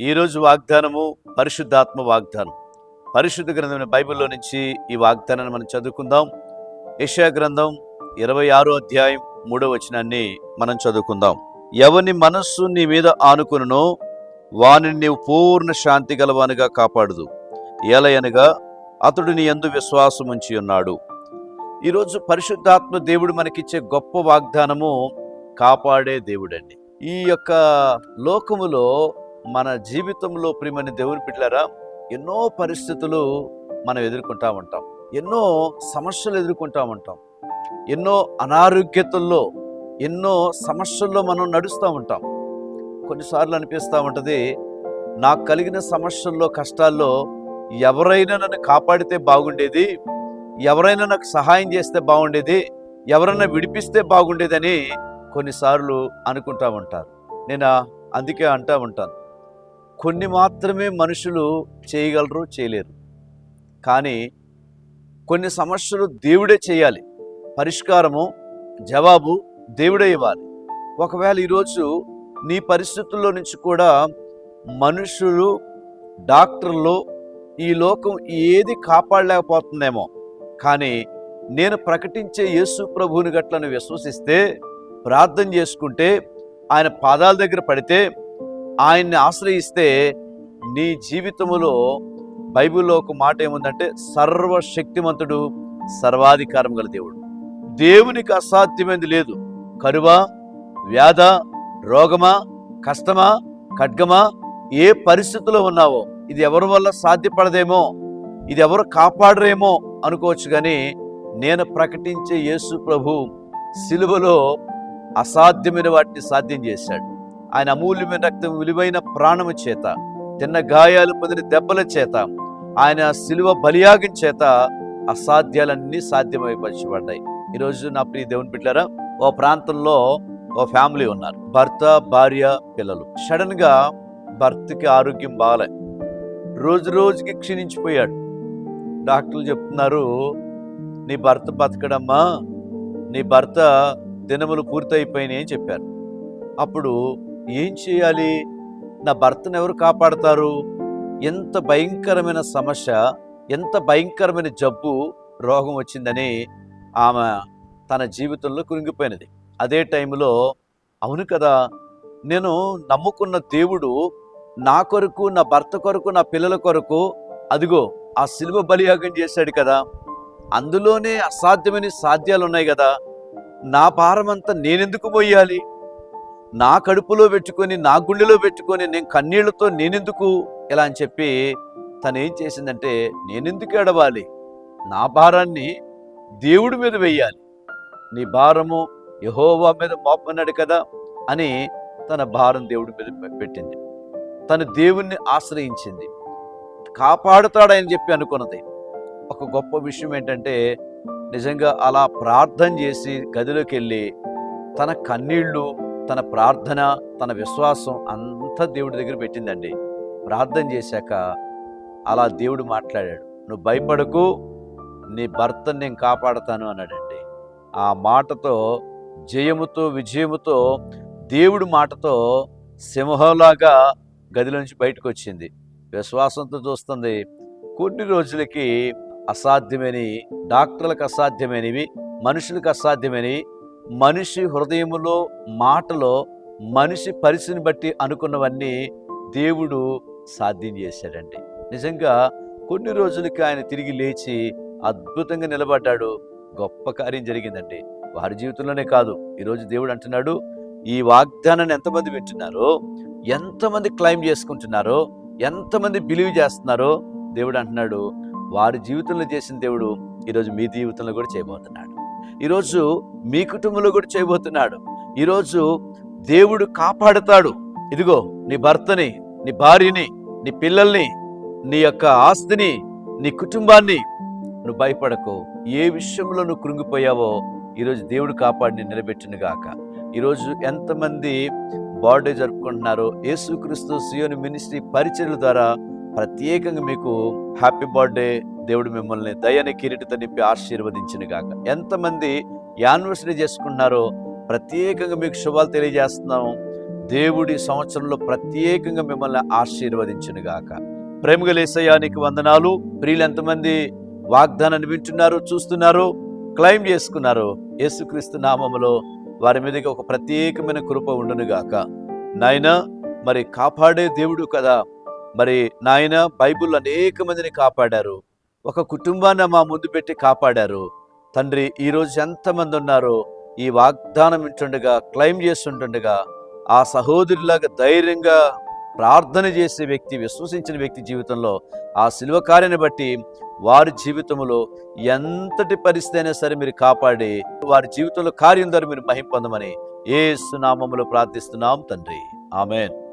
ఈరోజు వాగ్దానము పరిశుద్ధాత్మ వాగ్దానం. పరిశుద్ధ గ్రంథమైన బైబిల్లో నుంచి ఈ వాగ్దానాన్ని మనం చదువుకుందాం. యశా గ్రంథం ఇరవై ఆరో అధ్యాయం మూడో వచనాన్ని మనం చదువుకుందాం. ఎవని మనస్సు నీ మీద ఆనుకునో వానిని నీవు పూర్ణ శాంతి గలవానిగా కాపాడుదు. ఏలయనగా అతడు నీ ఎందు విశ్వాసం ఉంచి ఉన్నాడు. ఈరోజు పరిశుద్ధాత్మ దేవుడు మనకిచ్చే గొప్ప వాగ్దానము కాపాడే దేవుడండి. ఈ యొక్క లోకములో మన జీవితంలో ప్రియమని దేవుని బిడ్డలారా ఎన్నో పరిస్థితులు మనం ఎదుర్కొంటా ఉంటాం. ఎన్నో సమస్యలు ఎదుర్కొంటా ఉంటాం. ఎన్నో అనారోగ్యతల్లో ఎన్నో సమస్యల్లో మనం నడుస్తూ ఉంటాం. కొన్నిసార్లు అనిపిస్తూ ఉంటుంది నాకు కలిగిన సమస్యల్లో కష్టాల్లో ఎవరైనా నన్ను కాపాడితే బాగుండేది ఎవరైనా నాకు సహాయం చేస్తే బాగుండేది ఎవరైనా విడిపిస్తే బాగుండేదని కొన్నిసార్లు అనుకుంటా ఉంటారు. నేను అందుకే అంటా ఉంటాను. కొన్ని మాత్రమే మనుషులు చేయగలరు చేయలేరు. కానీ కొన్ని సమస్యలు దేవుడే చేయాలి. పరిష్కారము జవాబు దేవుడే ఇవ్వాలి. ఒకవేళ ఈరోజు నీ పరిస్థితుల్లో నుంచి కూడా మనుషులు డాక్టర్లు ఈ లోకం ఏది కాపాడలేకపోతుందేమో. కానీ నేను ప్రకటించే యేసు ప్రభువుని గట్లను విశ్వసిస్తే ప్రార్థన చేసుకుంటే ఆయన పాదాల దగ్గర పడితే ఆయన్ని ఆశ్రయిస్తే నీ జీవితములో బైబిల్లో ఒక మాట ఏముందంటే సర్వశక్తిమంతుడు సర్వాధికారం గల దేవుడు. దేవునికి అసాధ్యమైనది లేదు. కరువా వ్యాధ రోగమా కష్టమా ఖడ్గమా ఏ పరిస్థితిలో ఉన్నావో ఇది ఎవరి వల్ల సాధ్యపడదేమో ఇది ఎవరు కాపాడరేమో అనుకోవచ్చు కానీ నేను ప్రకటించే యేసు ప్రభు సిలువలో అసాధ్యమైన వాటిని సాధ్యం చేశాడు. ఆయన అమూల్యమైన రక్తం విలువైన ప్రాణము చేత తిన్న గాయాలు పొందిన దెబ్బల చేత ఆయన సిలువ బలియాగం చేత అసాధ్యాలన్నీ సాధ్యమైపరచబడ్డాయి. ఈరోజు నా ప్రియ దేవుని బిడ్డారా ఓ ప్రాంతంలో ఓ ఫ్యామిలీ ఉన్నారు. భర్త భార్య పిల్లలు. సడన్గా భర్తకి ఆరోగ్యం బాగాలే. రోజు రోజుకి క్షీణించిపోయాడు. డాక్టర్లు చెప్తున్నారు నీ భర్త బతకడమ్మా. నీ భర్త దినములు పూర్తయిపోయినాయి అని చెప్పారు. అప్పుడు ఏం చేయాలి? నా భర్తను ఎవరు కాపాడతారు? ఎంత భయంకరమైన సమస్య ఎంత భయంకరమైన జబ్బు రోగం వచ్చిందని ఆమె తన జీవితంలో కురింగిపోయినది అదే టైంలో అవును కదా నేను నమ్ముకున్న దేవుడు నా కొరకు నా భర్త కొరకు నా పిల్లల కొరకు అదిగో ఆ సిలువ బలియాగం చేశాడు కదా. అందులోనే అసాధ్యమైన సాధ్యాలు ఉన్నాయి కదా. నా భారమంతా నేనెందుకు మొయ్యాలి నా కడుపులో పెట్టుకొని నా గుండెలో పెట్టుకొని నేను కన్నీళ్ళతో నేనెందుకు? ఇలా అని చెప్పి తను ఏం చేసిందంటే నేనెందుకు ఏడవాలి? నా భారాన్ని దేవుడి మీద వెయ్యాలి. నీ భారము యహోవా మీద మోపన్నాడు కదా అని తన భారం దేవుడి మీద పెట్టింది. తన దేవుణ్ణి ఆశ్రయించింది. కాపాడుతాడని చెప్పి అనుకున్నది. ఒక గొప్ప విషయం ఏంటంటే నిజంగా అలా ప్రార్థన చేసి గదిలోకి వెళ్ళి తన కన్నీళ్ళు తన ప్రార్థన తన విశ్వాసం అంతా దేవుడి దగ్గర పెట్టిందండి. ప్రార్థన చేశాక అలా దేవుడు మాట్లాడాడు. నువ్వు భయపడకు నీ భర్తను నేను కాపాడతాను అన్నాడండి. ఆ మాటతో జయముతో విజయముతో దేవుడి మాటతో సింహంలాగా గదిలోంచి బయటకు వచ్చింది విశ్వాసంతో చూస్తుంది. కొన్ని రోజులకి అసాధ్యమైనవి డాక్టర్లకు అసాధ్యమైనవి మనుషులకు అసాధ్యమైనవి మనిషి హృదయములో మాటలో మనిషి పరిస్థితిని బట్టి అనుకున్నవన్నీ దేవుడు సాధ్యం చేశాడండి. నిజంగా కొన్ని రోజులకి ఆయన తిరిగి లేచి అద్భుతంగా నిలబడ్డాడు. గొప్ప కార్యం జరిగిందండి. వారి జీవితంలోనే కాదు ఈరోజు దేవుడు అంటున్నాడు ఈ వాగ్దానాన్ని ఎంతమంది వింటున్నారో ఎంతమంది క్లైమ్ చేసుకుంటున్నారో ఎంతమంది బిలీవ్ చేస్తున్నారో దేవుడు అంటున్నాడు వారి జీవితంలో చేసిన దేవుడు ఈరోజు మీ జీవితంలో కూడా చేయబోతున్నాడు. ఈరోజు మీ కుటుంబంలో కూడా చేయబోతున్నాడు. ఈరోజు దేవుడు కాపాడుతాడు. ఇదిగో నీ భర్తని నీ భార్యని నీ పిల్లల్ని నీ యొక్క ఆస్తిని నీ కుటుంబాన్ని నువ్వు భయపడకు. ఏ విషయంలో నువ్వు కృంగిపోయావో ఈరోజు దేవుడు కాపాడిని నిలబెట్టిన గాక. ఈరోజు ఎంతమంది బర్త్డే జరుపుకుంటున్నారో యేసుక్రీస్తు సియోని మినిస్ట్రీ పరిచయల ద్వారా ప్రత్యేకంగా మీకు హ్యాపీ బర్త్డే దేవుడు మిమ్మల్ని దయని కిరీటితో నింపి ఆశీర్వదించిన గాక. ఎంతమంది యానివర్సరీ చేసుకుంటున్నారో ప్రత్యేకంగా మీకు శుభాలు తెలియజేస్తున్నాం దేవుడి సంవత్సరంలో ప్రత్యేకంగా మిమ్మల్ని ఆశీర్వదించునుగాక ప్రేమగలేసయానికి వందనాలు. ప్రియులు ఎంతమంది వాగ్దానాన్ని వింటున్నారు చూస్తున్నారు క్లైమ్ చేసుకున్నారు యేసుక్రీస్తు నామములో వారి మీదకి ఒక ప్రత్యేకమైన కృప ఉండునుగాక నాయన మరి కాపాడే దేవుడు కదా. మరి నాయన బైబిల్ అనేక మందిని కాపాడారు. ఒక కుటుంబాన్ని మా ముందు పెట్టి కాపాడారు. తండ్రి ఈరోజు ఎంతమంది ఉన్నారో ఈ వాగ్దానం ఇంటుండగా క్లెయిమ్ చేస్తుంటుండగా ఆ సహోదరులాగా ధైర్యంగా ప్రార్థన చేసే వ్యక్తి విశ్వసించిన వ్యక్తి జీవితంలో ఆ శిల్వ కార్యాన్ని బట్టి వారి జీవితంలో ఎంతటి పరిస్థితి అయినా సరే మీరు కాపాడి వారి జీవితంలో కార్యం ద్వారా మీరు మహిం పొందమని ఏ సునామములు ప్రార్థిస్తున్నాం తండ్రి. ఆమెన్.